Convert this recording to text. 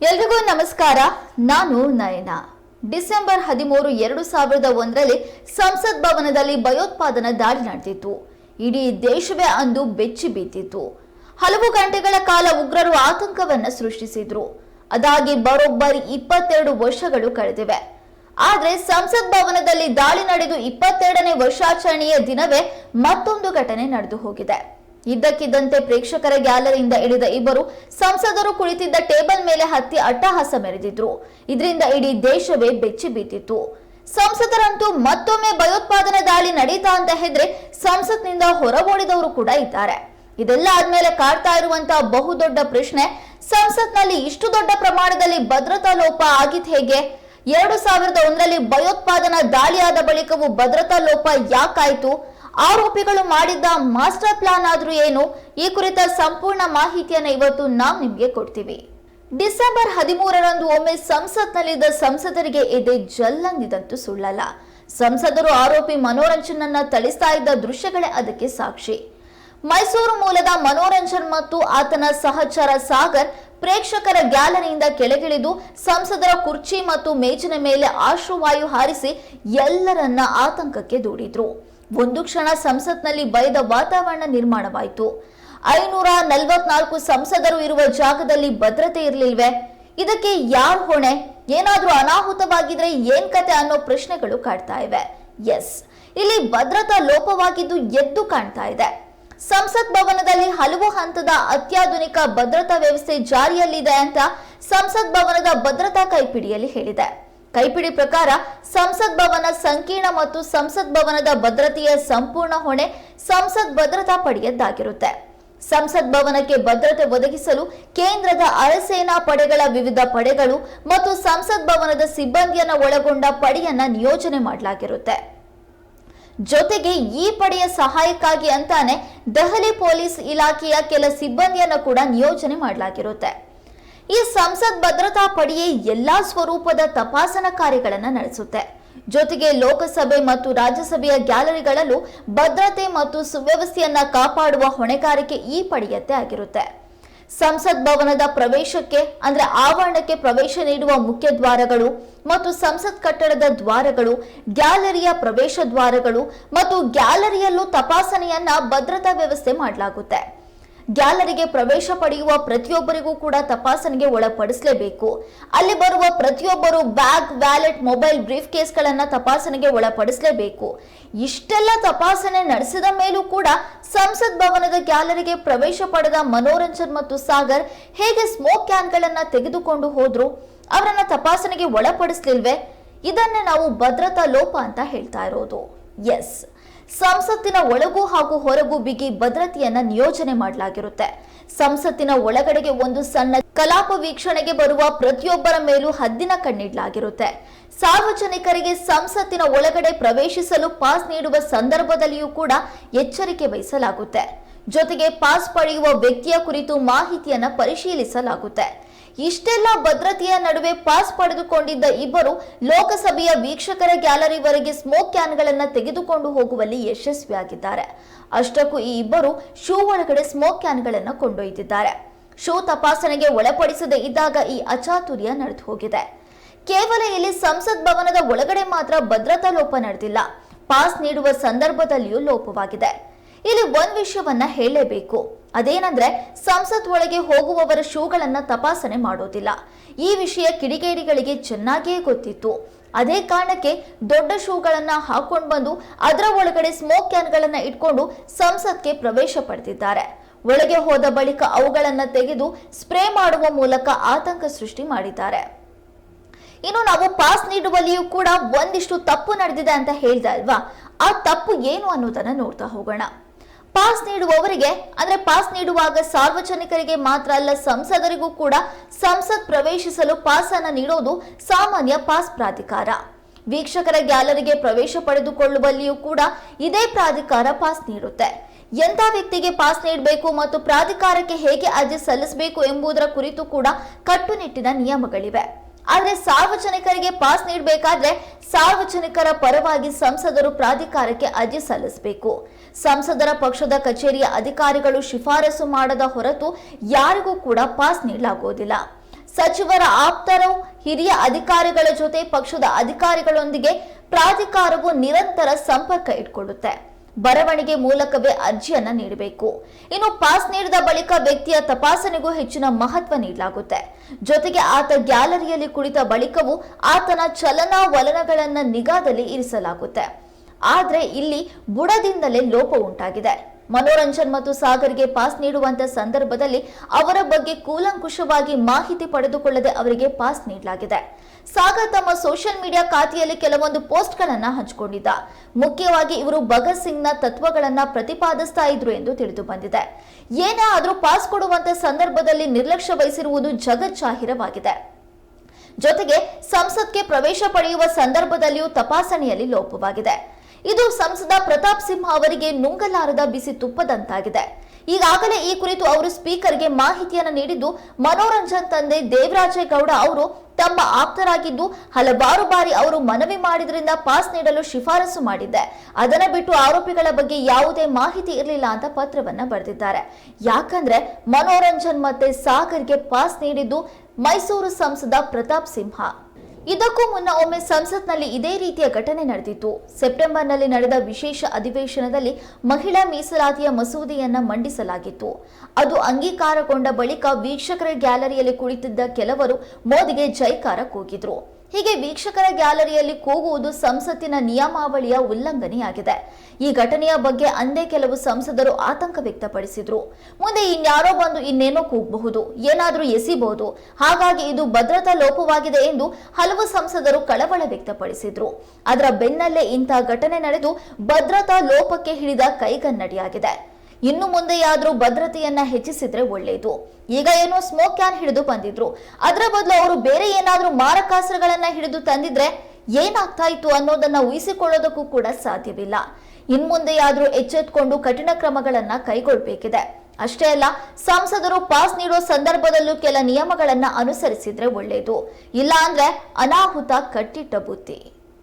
ಎಲ್ರಿಗೂ ನಮಸ್ಕಾರ. ನಾನು ನಯನ. ಡಿಸೆಂಬರ್ ಹದಿಮೂರು ಎರಡು ಸಾವಿರದ ಒಂದರಲ್ಲಿ ಸಂಸತ್ ಭವನದಲ್ಲಿ ಭಯೋತ್ಪಾದನಾ ದಾಳಿ ನಡೆದಿತ್ತು. ಇಡೀ ದೇಶವೇ ಅಂದು ಬೆಚ್ಚಿ ಬಿದ್ದಿತ್ತು ಹಲವು ಗಂಟೆಗಳ ಕಾಲ ಉಗ್ರರು ಆತಂಕವನ್ನ ಸೃಷ್ಟಿಸಿದ್ರು. ಅದಾಗಿ ಬರೋಬ್ಬರಿ ಇಪ್ಪತ್ತೆರಡು ವರ್ಷಗಳು ಕಳೆದಿವೆ. ಆದರೆ ಸಂಸತ್ ಭವನದಲ್ಲಿ ದಾಳಿ ನಡೆದು ಇಪ್ಪತ್ತೆರಡನೇ ವರ್ಷಾಚರಣೆಯ ದಿನವೇ ಮತ್ತೊಂದು ಘಟನೆ ನಡೆದು ಹೋಗಿದೆ. ಇದ್ದಕ್ಕಿದ್ದಂತೆ ಪ್ರೇಕ್ಷಕರ ಗ್ಯಾಲರಿಯಿಂದ ಇಳಿದ ಇಬ್ಬರು ಸಂಸದರು ಕುಳಿತಿದ್ದ ಟೇಬಲ್ ಮೇಲೆ ಹತ್ತಿ ಅಟ್ಟಹಾಸ ಮೆರೆದಿದ್ರು. ಇದರಿಂದ ಇಡೀ ದೇಶವೇ ಬೆಚ್ಚಿ ಬೀತಿತ್ತು. ಸಂಸದರಂತೂ ಮತ್ತೊಮ್ಮೆ ಭಯೋತ್ಪಾದನಾ ದಾಳಿ ನಡೀತಾ ಅಂತ ಹೆದ್ರೆ ಸಂಸತ್ನಿಂದ ಹೊರಗೋಡಿದವರು ಕೂಡ ಇದ್ದಾರೆ. ಇದೆಲ್ಲ ಆದ್ಮೇಲೆ ಕಾಡ್ತಾ ಇರುವಂತಹ ಬಹುದೊಡ್ಡ ಪ್ರಶ್ನೆ, ಸಂಸತ್ನಲ್ಲಿ ಇಷ್ಟು ದೊಡ್ಡ ಪ್ರಮಾಣದಲ್ಲಿ ಭದ್ರತಾ ಲೋಪ ಆಗಿದ್ ಹೇಗೆ? ಎರಡು ಸಾವಿರದ ಒಂದರಲ್ಲಿ ಭಯೋತ್ಪಾದನಾ ದಾಳಿಯಾದ ಬಳಿಕವೂ ಭದ್ರತಾ ಲೋಪ ಯಾಕಾಯ್ತು ಆರೋಪಿಗಳು ಮಾಡಿದ್ದ ಮಾಸ್ಟರ್ ಪ್ಲಾನ್ ಆದರೂ ಏನು? ಈ ಕುರಿತ ಸಂಪೂರ್ಣ ಮಾಹಿತಿಯನ್ನು ಇವತ್ತು ನಾವು ನಿಮಗೆ ಕೊಡ್ತೀವಿ. ಡಿಸೆಂಬರ್ ಹದಿಮೂರರಂದು ಒಮ್ಮೆ ಸಂಸತ್ನಲ್ಲಿದ್ದ ಸಂಸದರಿಗೆ ಎದೆ ಜಲ್ಲಂದಿದಂತೂ ಸುಳ್ಳಲ್ಲ. ಸಂಸದರು ಆರೋಪಿ ಮನೋರಂಜನನ್ನ ಥಳಿಸ್ತಾ ಇದ್ದ ದೃಶ್ಯಗಳೇ ಅದಕ್ಕೆ ಸಾಕ್ಷಿ. ಮೈಸೂರು ಮೂಲದ ಮನೋರಂಜನ್ ಮತ್ತು ಆತನ ಸಹಚರ ಸಾಗರ್ ಪ್ರೇಕ್ಷಕರ ಗ್ಯಾಲರಿಯಿಂದ ಕೆಳಗಿಳಿದು ಸಂಸದರ ಕುರ್ಚಿ ಮತ್ತು ಮೇಜಿನ ಮೇಲೆ ಆಶ್ರುವಾಯು ಹಾರಿಸಿ ಎಲ್ಲರನ್ನ ಆತಂಕಕ್ಕೆ ದೂಡಿದ್ರು. ಒಂದು ಕ್ಷಣ ಸಂಸತ್ನಲ್ಲಿ ಭಯದ ವಾತಾವರಣ ನಿರ್ಮಾಣವಾಯಿತು. ಐನೂರ ನಲವತ್ನಾಲ್ಕು ಸಂಸದರು ಇರುವ ಜಾಗದಲ್ಲಿ ಭದ್ರತೆ ಇರಲಿಲ್ವೇ? ಇದಕ್ಕೆ ಯಾರು ಹೊಣೆ? ಏನಾದರೂ ಅನಾಹುತವಾಗಿದ್ರೆ ಏನ್ ಕತೆ ಅನ್ನೋ ಪ್ರಶ್ನೆಗಳು ಕಾಡ್ತಾ ಇವೆ. ಎಸ್, ಇಲ್ಲಿ ಭದ್ರತಾ ಲೋಪವಾಗಿದ್ದು ಎದ್ದು ಕಾಣ್ತಾ ಇದೆ. ಸಂಸತ್ ಭವನದಲ್ಲಿ ಹಲವು ಹಂತದ ಅತ್ಯಾಧುನಿಕ ಭದ್ರತಾ ವ್ಯವಸ್ಥೆ ಜಾರಿಯಲ್ಲಿದೆ ಅಂತ ಸಂಸತ್ ಭವನದ ಭದ್ರತಾ ಕೈಪಿಡಿಯಲ್ಲಿ ಹೇಳಿದೆ. ಕೈಪಿಡಿ ಪ್ರಕಾರ ಸಂಸತ್ ಭವನ ಸಂಕೀರ್ಣ ಮತ್ತು ಸಂಸತ್ ಭವನದ ಭದ್ರತೆಯ ಸಂಪೂರ್ಣ ಹೊಣೆ ಸಂಸತ್ ಭದ್ರತಾ ಪಡೆಯದ್ದಾಗಿರುತ್ತೆ. ಸಂಸತ್ ಭವನಕ್ಕೆ ಭದ್ರತೆ ಒದಗಿಸಲು ಕೇಂದ್ರದ ಅರೆಸೇನಾ ಪಡೆಗಳ ವಿವಿಧ ಪಡೆಗಳು ಮತ್ತು ಸಂಸತ್ ಭವನದ ಸಿಬ್ಬಂದಿಯನ್ನು ಒಳಗೊಂಡ ಪಡೆಯನ್ನ ನಿಯೋಜನೆ ಮಾಡಲಾಗಿರುತ್ತೆ. ಜೊತೆಗೆ ಈ ಪಡೆಯ ಸಹಾಯಕ್ಕಾಗಿ ಅಂತಾನೆ ದೆಹಲಿ ಪೊಲೀಸ್ ಇಲಾಖೆಯ ಕೆಲ ಸಿಬ್ಬಂದಿಯನ್ನು ಕೂಡ ನಿಯೋಜನೆ ಮಾಡಲಾಗಿರುತ್ತೆ. ಈ ಸಂಸತ್ ಭದ್ರತಾ ಪಡೆಯೇ ಎಲ್ಲಾ ಸ್ವರೂಪದ ತಪಾಸಣಾ ಕಾರ್ಯಗಳನ್ನು ನಡೆಸುತ್ತೆ. ಜೊತೆಗೆ ಲೋಕಸಭೆ ಮತ್ತು ರಾಜ್ಯಸಭೆಯ ಗ್ಯಾಲರಿಗಳಲ್ಲೂ ಭದ್ರತೆ ಮತ್ತು ಸುವ್ಯವಸ್ಥೆಯನ್ನ ಕಾಪಾಡುವ ಹೊಣೆಗಾರಿಕೆ ಈ ಪಡೆಯತ್ತೆ ಆಗಿರುತ್ತೆ. ಸಂಸತ್ ಭವನದ ಪ್ರವೇಶಕ್ಕೆ, ಅಂದ್ರೆ ಆವರಣಕ್ಕೆ ಪ್ರವೇಶ ನೀಡುವ ಮುಖ್ಯ ದ್ವಾರಗಳು ಮತ್ತು ಸಂಸತ್ ಕಟ್ಟಡದ ದ್ವಾರಗಳು, ಗ್ಯಾಲರಿಯ ಪ್ರವೇಶ ದ್ವಾರಗಳು ಮತ್ತು ಗ್ಯಾಲರಿಯಲ್ಲೂ ತಪಾಸಣೆಯನ್ನ ಭದ್ರತಾ ವ್ಯವಸ್ಥೆ ಮಾಡಲಾಗುತ್ತೆ. ಗ್ಯಾಲರಿಗೆ ಪ್ರವೇಶ ಪಡೆಯುವ ಪ್ರತಿಯೊಬ್ಬರಿಗೂ ಕೂಡ ತಪಾಸಣೆಗೆ ಒಳಪಡಿಸಲೇಬೇಕು. ಅಲ್ಲಿ ಬರುವ ಪ್ರತಿಯೊಬ್ಬರು ಬ್ಯಾಗ್, ವ್ಯಾಲೆಟ್, ಮೊಬೈಲ್ ಬ್ರೀಫ್ ಕೇಸ್ಗಳನ್ನು ತಪಾಸಣೆಗೆ ಒಳಪಡಿಸಲೇಬೇಕು. ಇಷ್ಟೆಲ್ಲ ತಪಾಸಣೆ ನಡೆಸಿದ ಮೇಲೂ ಕೂಡ ಸಂಸತ್ ಭವನದ ಗ್ಯಾಲರಿಗೆ ಪ್ರವೇಶ ಪಡೆದ ಮನೋರಂಜನ್ ಮತ್ತು ಸಾಗರ್ ಹೇಗೆ ಸ್ಮೋಕ್ ಕ್ಯಾನ್ಗಳನ್ನು ತೆಗೆದುಕೊಂಡು ಹೋದ್ರು? ಅವರನ್ನ ತಪಾಸಣೆಗೆ ಒಳಪಡಿಸ್ಲಿಲ್ವೆ? ಇದನ್ನೇ ನಾವು ಭದ್ರತಾ ಲೋಪ ಅಂತ ಹೇಳ್ತಾ ಇರೋದು. ಎಸ್. ಸಂಸತ್ತಿನ ಒಳಗೂ ಹಾಗೂ ಹೊರಗೂ ಬಿಗಿ ಭದ್ರತೆಯನ್ನ ನಿಯೋಜನೆ ಮಾಡಲಾಗಿರುತ್ತೆ. ಸಂಸತ್ತಿನ ಒಳಗಡೆಗೆ ಒಂದು ಸಣ್ಣ ಕಲಾಪ ವೀಕ್ಷಣೆಗೆ ಬರುವ ಪ್ರತಿಯೊಬ್ಬರ ಮೇಲೂ ಹದ್ದಿನ ಕಣ್ಣಿಡಲಾಗಿರುತ್ತೆ. ಸಾರ್ವಜನಿಕರಿಗೆ ಸಂಸತ್ತಿನ ಒಳಗಡೆ ಪ್ರವೇಶಿಸಲು ಪಾಸ್ ನೀಡುವ ಸಂದರ್ಭದಲ್ಲಿಯೂ ಕೂಡ ಎಚ್ಚರಿಕೆ ವಹಿಸಲಾಗುತ್ತೆ. ಜೊತೆಗೆ ಪಾಸ್ ಪಡೆಯುವ ವ್ಯಕ್ತಿಯ ಕುರಿತು ಮಾಹಿತಿಯನ್ನ ಪರಿಶೀಲಿಸಲಾಗುತ್ತೆ. ಇಷ್ಟೆಲ್ಲ ಭದ್ರತೆಯ ನಡುವೆ ಪಾಸ್ ಪಡೆದುಕೊಂಡಿದ್ದ ಇಬ್ಬರು ಲೋಕಸಭೆಯ ವೀಕ್ಷಕರ ಗ್ಯಾಲರಿವರೆಗೆ ಸ್ಮೋಕ್ ಕ್ಯಾನ್ಗಳನ್ನು ತೆಗೆದುಕೊಂಡು ಹೋಗುವಲ್ಲಿ ಯಶಸ್ವಿಯಾಗಿದ್ದಾರೆ. ಅಷ್ಟಕ್ಕೂ ಈ ಇಬ್ಬರು ಶೂ ಒಳಗಡೆ ಸ್ಮೋಕ್ ಕ್ಯಾನ್ಗಳನ್ನು ಕೊಂಡೊಯ್ದಿದ್ದಾರೆ. ಶೂ ತಪಾಸಣೆಗೆ ಒಳಪಡಿಸದೇ ಇದ್ದಾಗ ಈ ಅಚಾತುರ್ಯ ನಡೆದು ಹೋಗಿದೆ. ಕೇವಲ ಇಲ್ಲಿ ಸಂಸತ್ ಭವನದ ಒಳಗಡೆ ಮಾತ್ರ ಭದ್ರತಾ ಲೋಪ ನಡೆದಿಲ್ಲ. ಪಾಸ್ ನೀಡುವ ಸಂದರ್ಭದಲ್ಲಿಯೂ ಲೋಪವಾಗಿದೆ. ಇಲ್ಲಿ ಒಂದ್ ವಿಷಯವನ್ನ ಹೇಳಲೇಬೇಕು. ಅದೇನಂದ್ರೆ, ಸಂಸತ್ ಒಳಗೆ ಹೋಗುವವರ ಶೂಗಳನ್ನ ತಪಾಸಣೆ ಮಾಡೋದಿಲ್ಲ. ಈ ವಿಷಯ ಕಿಡಿಗೇಡಿಗಳಿಗೆ ಚೆನ್ನಾಗಿಯೇ ಗೊತ್ತಿತ್ತು. ಅದೇ ಕಾರಣಕ್ಕೆ ದೊಡ್ಡ ಶೂಗಳನ್ನ ಹಾಕೊಂಡು ಬಂದು ಅದರ ಒಳಗಡೆ ಸ್ಮೋಕ್ ಕ್ಯಾನ್ಗಳನ್ನ ಇಟ್ಕೊಂಡು ಸಂಸತ್ಗೆ ಪ್ರವೇಶ ಪಡೆದಿದ್ದಾರೆ. ಒಳಗೆ ಹೋದ ಬಳಿಕ ಅವುಗಳನ್ನ ತೆಗೆದು ಸ್ಪ್ರೇ ಮಾಡುವ ಮೂಲಕ ಆತಂಕ ಸೃಷ್ಟಿ ಮಾಡಿದ್ದಾರೆ. ಇನ್ನು ನಾವು ಪಾಸ್ ನೀಡುವಲ್ಲಿಯೂ ಕೂಡ ಒಂದಿಷ್ಟು ತಪ್ಪು ನಡೆದಿದೆ ಅಂತ ಹೇಳ್ದ ಅಲ್ವಾ? ಆ ತಪ್ಪು ಏನು ಅನ್ನೋದನ್ನ ನೋಡ್ತಾ ಹೋಗೋಣ. ಪಾಸ್ ನೀಡುವವರಿಗೆ, ಅಂದ್ರೆ ಪಾಸ್ ನೀಡುವಾಗ ಸಾರ್ವಜನಿಕರಿಗೆ ಮಾತ್ರ ಅಲ್ಲ, ಸಂಸದರಿಗೂ ಕೂಡ ಸಂಸತ್ ಪ್ರವೇಶಿಸಲು ಪಾಸ್ ಅನ್ನ ನೀಡೋದು ಸಾಮಾನ್ಯ ಪಾಸ್ ಪ್ರಾಧಿಕಾರ. ವೀಕ್ಷಕರ ಗ್ಯಾಲರಿಗೆ ಪ್ರವೇಶ ಪಡೆದುಕೊಳ್ಳುವಲ್ಲಿಯೂ ಕೂಡ ಇದೇ ಪ್ರಾಧಿಕಾರ ಪಾಸ್ ನೀಡುತ್ತೆ. ಎಂಥ ವ್ಯಕ್ತಿಗೆ ಪಾಸ್ ನೀಡಬೇಕು ಮತ್ತು ಪ್ರಾಧಿಕಾರಕ್ಕೆ ಹೇಗೆ ಅರ್ಜಿ ಸಲ್ಲಿಸಬೇಕು ಎಂಬುದರ ಕುರಿತು ಕೂಡ ಕಟ್ಟುನಿಟ್ಟಿನ ನಿಯಮಗಳಿವೆ. ಆದರೆ ಸಾರ್ವಜನಿಕರಿಗೆ ಪಾಸ್ ನೀಡಬೇಕಾದ್ರೆ ಸಾರ್ವಜನಿಕರ ಪರವಾಗಿ ಸಂಸದರು ಪ್ರಾಧಿಕಾರಕ್ಕೆ ಅರ್ಜಿ ಸಲ್ಲಿಸಬೇಕು. ಸಂಸದರ ಪಕ್ಷದ ಕಚೇರಿಯ ಅಧಿಕಾರಿಗಳು ಶಿಫಾರಸು ಮಾಡದ ಹೊರತು ಯಾರಿಗೂ ಕೂಡ ಪಾಸ್ ನೀಡಲಾಗುವುದಿಲ್ಲ. ಸಚಿವರ ಆಪ್ತರು, ಹಿರಿಯ ಅಧಿಕಾರಿಗಳ ಜೊತೆ ಪಕ್ಷದ ಅಧಿಕಾರಿಗಳೊಂದಿಗೆ ಪ್ರಾಧಿಕಾರವು ನಿರಂತರ ಸಂಪರ್ಕ ಇಟ್ಕೊಳ್ಳುತ್ತೆ. ಬರವಣಿಗೆ ಮೂಲಕವೇ ಅರ್ಜಿಯನ್ನ ನೀಡಬೇಕು. ಇನ್ನು ಪಾಸ್ ನೀಡಿದ ಬಳಿಕ ವ್ಯಕ್ತಿಯ ತಪಾಸಣೆಗೂ ಹೆಚ್ಚಿನ ಮಹತ್ವ ನೀಡಲಾಗುತ್ತೆ. ಜೊತೆಗೆ ಆತ ಗ್ಯಾಲರಿಯಲ್ಲಿ ಕುಳಿತ ಬಳಿಕವೂ ಆತನ ಚಲನವಲನಗಳನ್ನ ನಿಗಾದಲ್ಲಿ ಇರಿಸಲಾಗುತ್ತೆ. ಆದ್ರೆ ಇಲ್ಲಿ ಬುಡದಿಂದಲೇ ಲೋಪ ಉಂಟಾಗಿದೆ. ಮನೋರಂಜನ್ ಮತ್ತು ಸಾಗರ್ಗೆ ಪಾಸ್ ನೀಡುವಂತ ಸಂದರ್ಭದಲ್ಲಿ ಅವರ ಬಗ್ಗೆ ಕೂಲಂಕುಷವಾಗಿ ಮಾಹಿತಿ ಪಡೆದುಕೊಳ್ಳದೆ ಅವರಿಗೆ ಪಾಸ್ ನೀಡಲಾಗಿದೆ. ಸಾಗರ್ ತಮ್ಮ ಸೋಷಿಯಲ್ ಮೀಡಿಯಾ ಖಾತೆಯಲ್ಲಿ ಕೆಲವೊಂದು ಪೋಸ್ಟ್ಗಳನ್ನು ಹಂಚಿಕೊಂಡಿದ್ದ. ಮುಖ್ಯವಾಗಿ ಇವರು ಭಗತ್ ಸಿಂಗ್ನ ತತ್ವಗಳನ್ನ ಪ್ರತಿಪಾದಿಸ್ತಾ ಇದ್ರು ಎಂದು ತಿಳಿದು ಬಂದಿದೆ. ಏನೇ ಆದರೂ ಪಾಸ್ ಕೊಡುವಂತ ಸಂದರ್ಭದಲ್ಲಿ ನಿರ್ಲಕ್ಷ್ಯ ವಹಿಸಿರುವುದು ಜಗಜ್ಜಾಹಿರವಾಗಿದೆ ಜೊತೆಗೆ ಸಂಸತ್ಗೆ ಪ್ರವೇಶ ಪಡೆಯುವ ಸಂದರ್ಭದಲ್ಲಿಯೂ ತಪಾಸಣೆಯಲ್ಲಿ ಲೋಪವಾಗಿದೆ. ಇದು ಸಂಸದ ಪ್ರತಾಪ್ ಸಿಂಹ ಅವರಿಗೆ ನುಂಗಲಾರದ ಬಿಸಿ ತುಪ್ಪದಂತಾಗಿದೆ. ಈಗಾಗಲೇ ಈ ಕುರಿತು ಅವರು ಸ್ಪೀಕರ್ಗೆ ಮಾಹಿತಿಯನ್ನು ನೀಡಿದ್ದು, ಮನೋರಂಜನ್ ತಂದೆ ದೇವರಾಜೇಗೌಡ ಅವರು ತಮ್ಮ ಆಪ್ತರಾಗಿದ್ದು, ಹಲವಾರು ಬಾರಿ ಅವರು ಮನವಿ ಮಾಡಿದ್ರಿಂದ ಪಾಸ್ ನೀಡಲು ಶಿಫಾರಸು ಮಾಡಿದ್ದೆ. ಅದನ್ನ ಬಿಟ್ಟು ಆರೋಪಿಗಳ ಬಗ್ಗೆ ಯಾವುದೇ ಮಾಹಿತಿ ಇರಲಿಲ್ಲ ಅಂತ ಪತ್ರವನ್ನ ಬರೆದಿದ್ದಾರೆ. ಯಾಕಂದ್ರೆ ಮನೋರಂಜನ್ ಮತ್ತೆ ಸಾಗರ್ಗೆ ಪಾಸ್ ನೀಡಿದ್ದು ಮೈಸೂರು ಸಂಸದ ಪ್ರತಾಪ್ ಸಿಂಹ. ಇದಕ್ಕೂ ಮುನ್ನ ಒಮ್ಮೆ ಸಂಸತ್ನಲ್ಲಿ ಇದೇ ರೀತಿಯ ಘಟನೆ ನಡೆದಿತ್ತು. ಸೆಪ್ಟೆಂಬರ್ನಲ್ಲಿ ನಡೆದ ವಿಶೇಷ ಅಧಿವೇಶನದಲ್ಲಿ ಮಹಿಳಾ ಮೀಸಲಾತಿಯ ಮಸೂದೆಯನ್ನ ಮಂಡಿಸಲಾಗಿತ್ತು. ಅದು ಅಂಗೀಕಾರಗೊಂಡ ಬಳಿಕ ವೀಕ್ಷಕರ ಗ್ಯಾಲರಿಯಲ್ಲಿ ಕುಳಿತಿದ್ದ ಕೆಲವರು ಮೋದಿಗೆ ಜೈಕಾರ ಕೂಗಿದ್ರು. ಹೀಗೆ ವೀಕ್ಷಕರ ಗ್ಯಾಲರಿಯಲ್ಲಿ ಕೂಗುವುದು ಸಂಸತ್ತಿನ ನಿಯಮಾವಳಿಯ ಉಲ್ಲಂಘನೆಯಾಗಿದೆ. ಈ ಘಟನೆಯ ಬಗ್ಗೆ ಅಂದೇ ಕೆಲವು ಸಂಸದರು ಆತಂಕ ವ್ಯಕ್ತಪಡಿಸಿದ್ರು. ಮುಂದೆ ಇನ್ಯಾರೋ ಬಂದು ಇನ್ನೇನೋ ಕೂಗಬಹುದು, ಏನಾದರೂ ಎಸಿಬಹುದು ಹಾಗಾಗಿ ಇದು ಭದ್ರತಾ ಲೋಪವಾಗಿದೆ ಎಂದು ಹಲವು ಸಂಸದರು ಕಳವಳ ವ್ಯಕ್ತಪಡಿಸಿದ್ರು. ಅದರ ಬೆನ್ನಲ್ಲೇ ಇಂಥ ಘಟನೆ ನಡೆದು ಭದ್ರತಾ ಲೋಪಕ್ಕೆ ಹಿಡಿದ ಕೈಗನ್ನಡಿಯಾಗಿದೆ. ಇನ್ನು ಮುಂದೆಯಾದ್ರೂ ಭದ್ರತೆಯನ್ನ ಹೆಚ್ಚಿಸಿದ್ರೆ ಒಳ್ಳೆಯದು ಈಗ ಏನೋ ಸ್ಮೋಕ್ ಕ್ಯಾನ್ ಹಿಡಿದು ಬಂದಿದ್ರು. ಅದರ ಬದಲು ಅವರು ಬೇರೆ ಏನಾದರೂ ಮಾರಕಾಸ್ತ್ರಗಳನ್ನ ಹಿಡಿದು ತಂದಿದ್ರೆ ಏನಾಗ್ತಾ ಇತ್ತು ಅನ್ನೋದನ್ನ ಊಹಿಸಿಕೊಳ್ಳೋದಕ್ಕೂ ಕೂಡ ಸಾಧ್ಯವಿಲ್ಲ. ಇನ್ ಮುಂದೆಯಾದ್ರೂ ಎಚ್ಚೆತ್ಕೊಂಡು ಕಠಿಣ ಕ್ರಮಗಳನ್ನ ಕೈಗೊಳ್ಳಬೇಕಿದೆ ಅಷ್ಟೇ ಅಲ್ಲ, ಸಂಸದರು ಪಾಸ್ ನೀಡೋ ಸಂದರ್ಭದಲ್ಲೂ ಕೆಲ ನಿಯಮಗಳನ್ನ ಅನುಸರಿಸಿದ್ರೆ ಒಳ್ಳೆಯದು ಇಲ್ಲ ಅಂದ್ರೆ ಅನಾಹುತ ಕಟ್ಟಿಟ್ಟ ಬುತ್ತಿ